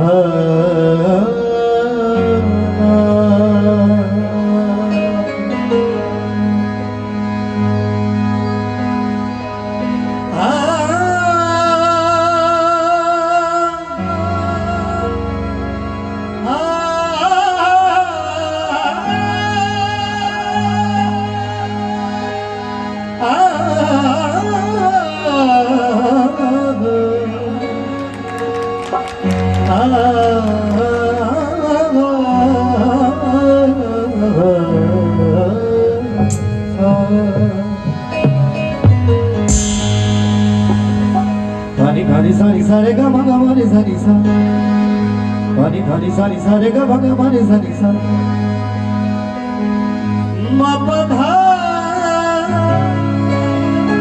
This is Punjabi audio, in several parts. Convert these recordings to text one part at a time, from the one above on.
Ah ধানি সারি সারে গা ভাগা মারে সারি সা ধানি ধানি সারি সারে গা ভাগা মারে সারি সা মাপা ধা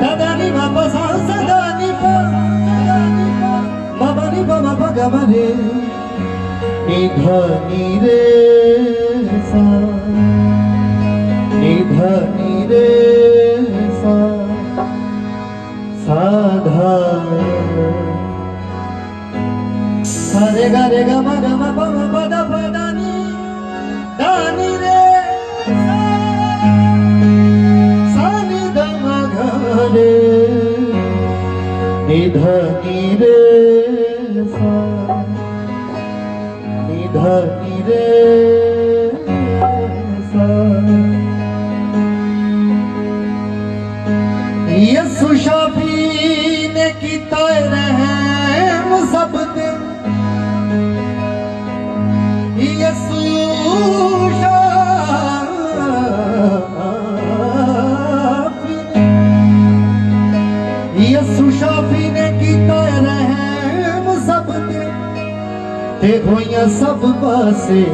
দাদানি মাপা সা সাদানি পা বাবানি বাবা ভাগা মারে নিধনি রে সা নিধনি রে রেগা রেগা মা গা মা পা মা পা দা পা দা নি দা নি রে। সা নি দা মা গা রে। নি ধা নি রে, সা। নি ধা নি রে। ਸਭ ਪਾਸੇ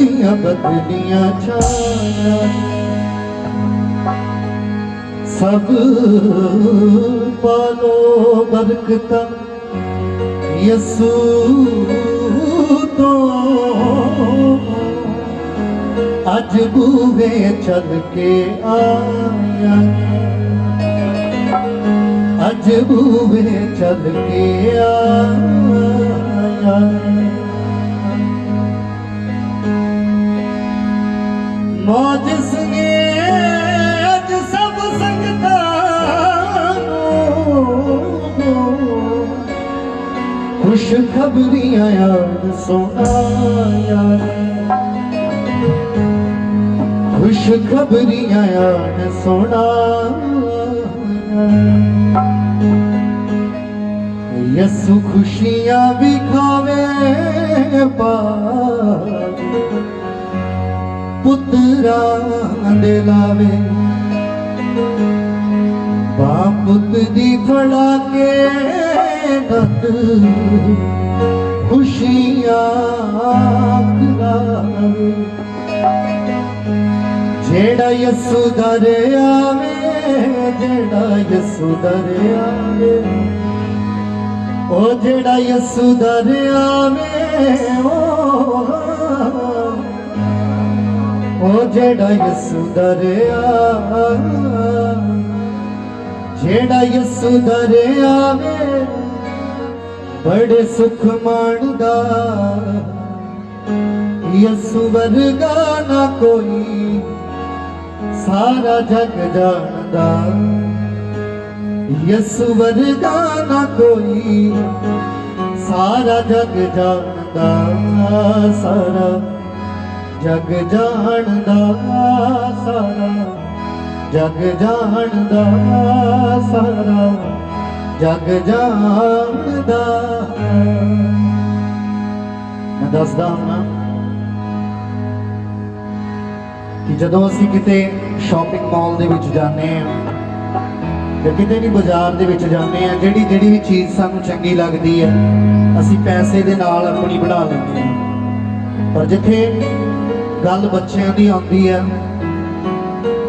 ਦੀਆਂ ਬਦਲੀਆਂ ਛਾਇਆ। ਸਭ ਪਾਲੋ ਬਰਕਤਾਂ ਯਸੂ ਤੋਂ। ਅੱਜ ਬੂਵੇ ਚੱਲ ਕੇ ਆਇਆ। ਅੱਜ ਬੂਵੇ ਚੱਲ ਕੇ ਆਇਆ। ਮੌਜ ਸੰਗੇ ਅੱਜ ਸਭ ਸੰਗਤਾਂ ਨੂੰ ਖੁਸ਼ ਖਬਰੀਆਂ ਯਾਦ ਸੁਣਾਇਆ ਖੁਸ਼ ਖਬਰੀਆਂ ਯਾਦ ਸੁਣਾਇਆ ਯਸੂ ਖੁਸ਼ੀਆਂ ਵੀ ਖਾਵੇ ਪਾ ਪੁੱਤਰਾਂ ਦੇ ਲਾਵੇ। ਬਾਪ ਪੁੱਤ ਦੀ ਫੜਾ ਕੇ ਨੰਦ ਖੁਸ਼ੀਆਂ ਖਿਲਾਵੇ। ਜਿਹੜਾ ਯਸੂ ਦਰਿਆਵੇ ਜਿਹੜਾ ਯਸੂ ਦਰਿਆਵੇ ਉਹ ਜਿਹੜਾ ਯਸੂ ਦਰਿਆਵੇ ਉਹ ਉਹ ਜਿਹੜਾ ਯਸੂ ਦਰਿਆ, ਜਿਹੜਾ ਯਸੂ ਦਰਿਆ ਵੇ ਬੜੇ ਸੁਖ ਮਾਣਦਾ। ਯਸੂ ਵਰਗਾ ਨਾ ਕੋਈ ਸਾਰਾ ਜਗ ਜਾਣਦਾ। ਯਸੂ ਵਰਗਾ ਨਾ ਕੋਈ ਸਾਰਾ ਜਗ ਜਾਣਦਾ। ਸਾਰਾ ਜਗ ਜਾਣਦਾ ਸਾਰਾ, ਜਗ ਜਾਣਦਾ ਸਾਰਾ, ਜਗ ਜਾਣਦਾ ਮੈਂ ਦੱਸਦਾ ਹਾਂ ਕਿ ਜਦੋਂ ਅਸੀਂ ਕਿਤੇ ਸ਼ਾਪਿੰਗ ਮਾਲ ਦੇ ਵਿੱਚ ਜਾਂਦੇ ਹਾਂ ਜਾਂ ਕਿਤੇ ਵੀ ਬਾਜ਼ਾਰ ਦੇ ਵਿੱਚ ਜਾਂਦੇ ਹਾਂ, ਜਿਹੜੀ ਜਿਹੜੀ ਵੀ ਚੀਜ਼ ਸਾਨੂੰ ਚੰਗੀ ਲੱਗਦੀ ਹੈ, ਅਸੀਂ ਪੈਸੇ ਦੇ ਨਾਲ ਆਪਣੀ ਬਣਾ ਲੈਂਦੇ ਹਾਂ। ਪਰ ਜਿੱਥੇ ਗੱਲ ਬੱਚਿਆਂ ਦੀ ਆਉਂਦੀ ਹੈ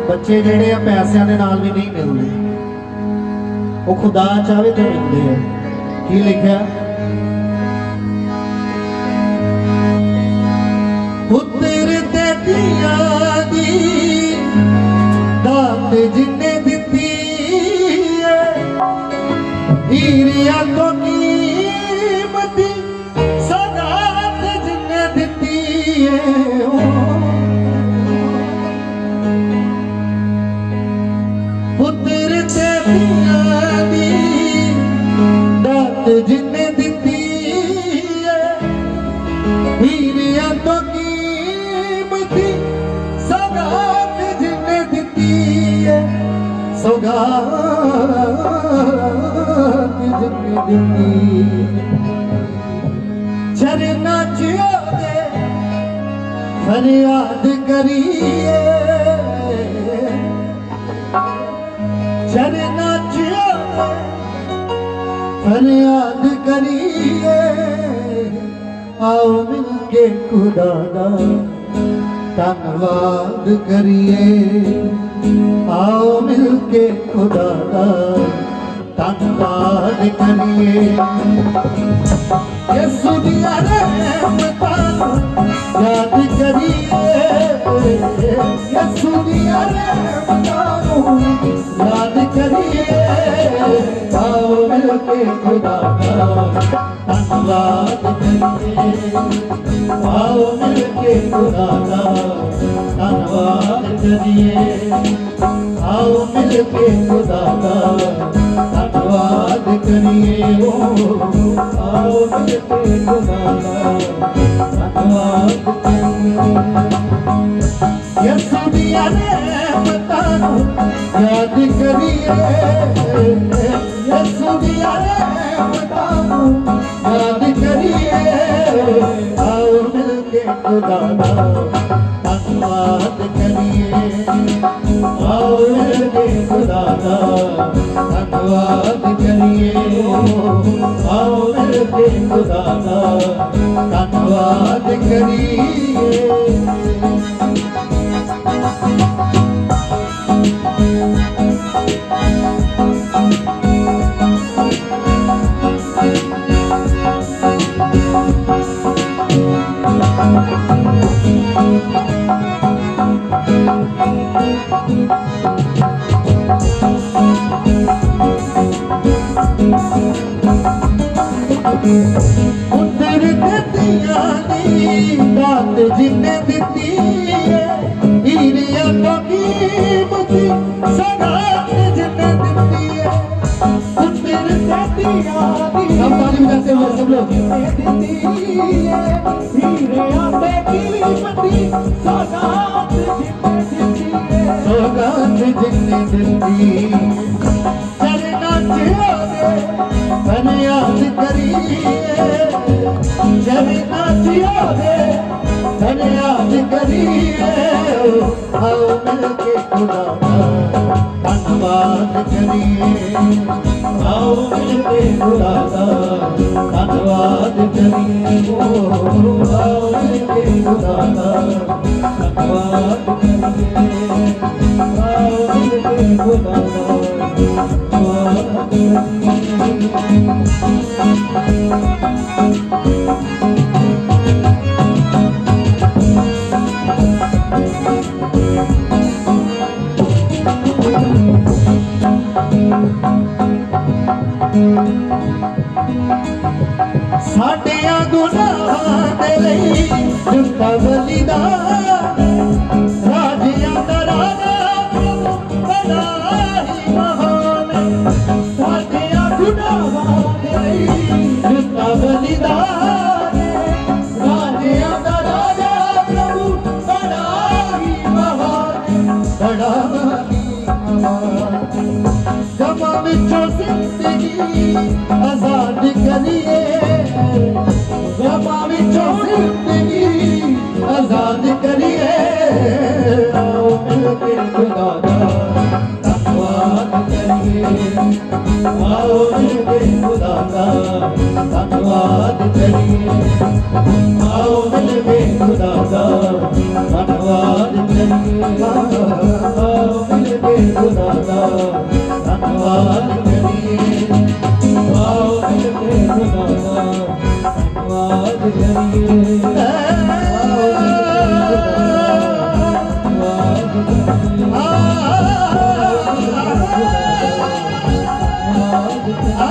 ਬੱਚੇ ਜਿਹੜੇ ਆ, ਪੈਸਿਆਂ ਦੇ ਨਾਲ ਵੀ ਨਹੀਂ ਮਿਲਦੇ। ਉਹ ਖੁਦਾ ਚਾਹਵੇ ਤੇ ਮਿਲਦੇ ਆ। ਕੀ ਲਿਖਿਆ? ਪੁੱਤਰ ਤੇ ਦੀ ਦਾਤ ਜਿੰਨੇ ਦਿੱਤੀ ਏ। ਈਰੀਆ ਤੋਂ ਕੀ ਸੌਗਾਤ ਜਿੰਨੇ ਦਿੱਤੀ ਚਰਨਾ ਚ ਉਹਦੇ ਫਰਿਆਦ ਕਰੀਏ ਚਰਨਾ ਚ ਉਹਦੇ ਫਰਿਆਦ ਕਰੀਏ ਆਓ ਮਿਲ ਕੇ ਖੁਦਾ ਦਾ ਧੰਨਵਾਦ ਕਰੀਏ। ਆਓ ਮਿਲ ਕੇ ਖੁਦਾ ਦਾ ਧੰਨਵਾਦ ਕਰੀਏ। ਯਿਸੂ ਦੀਆਂ ਰਹਿਮਤਾਂ ਨੂੰ ਯਾਦ ਕਰੀਏ। ਯਿਸੂ ਦੀਆਂ ਰਹਿਮਤਾਂ ਨੂੰ ਯਾਦ ਕਰੀਏ। ਆਓ ਮਿਲ ਕੇ ਖੁਦਾ ਦਾ ਧੰਨਵਾਦ ਕਰੀਏ। ਆਓ ਮਿਲ धनाद करिधाद कराद करी करी कर ਕੇ ਖੁਦਾ ਦਾ ਧੰਨਵਾਦ ਕਰੀਏ ਆਓ ਕੇ ਖੁਦਾ ਦਾ ਧੰਨਵਾਦ ਕਰੀਏ ਆਓ ਕੇ ਖੁਦਾ ਦਾ ਧੰਨਵਾਦ ਕਰੀਏ ਉਤਰ ਦਿੱਤੀਆਂ ਦੀ ਦਾਤ ਜਿੰਨੇ ਦਿੱਤੀ ਏ ਹੀਰਿਆਂ ਤੋਂ ਕੀਮਤੀ ਸਗਾਤ ਜਿੰਨੇ ਦਿੱਤੀ ਏ ਉਤਰ ਦਿੱਤੀਆਂ ਦੀ ਸਭ ਤਾਲੀ ਵਜਾਤੇ ਹੋ ਸਭ ਲੋਗ ਦਿੱਤੀ ਏ ਹੀਰਿਆਂ ਤੋਂ ਕੀਮਤੀ ਸਗਾਤ ਜਿੰਨੇ ਦਿੱਤੀ ਏ ਸਗਾਤ ਜਿੰਨੇ ਦਿੱਤੀ ਆਓ ਮਿਲ ਕੇ ਖੁਦਾ ਦਾ ਧੰਨਵਾਦ ਕਰੀਏ ਆਓ ਮਿਲ ਕੇ ਖੁਦਾ ਦਾ ਧੰਨਵਾਦ ਕਰੀਏ ਆਓ ਮਿਲ ਕੇ ਖੁਦਾ ਦਾ ਧੰਨਵਾਦ ਕਰੀਏ ਆਓ ਮਿਲ ਕੇ ਖੁਦਾ ਦਾ ਧੰਨਵਾਦ ਕਰੀਏ Oh.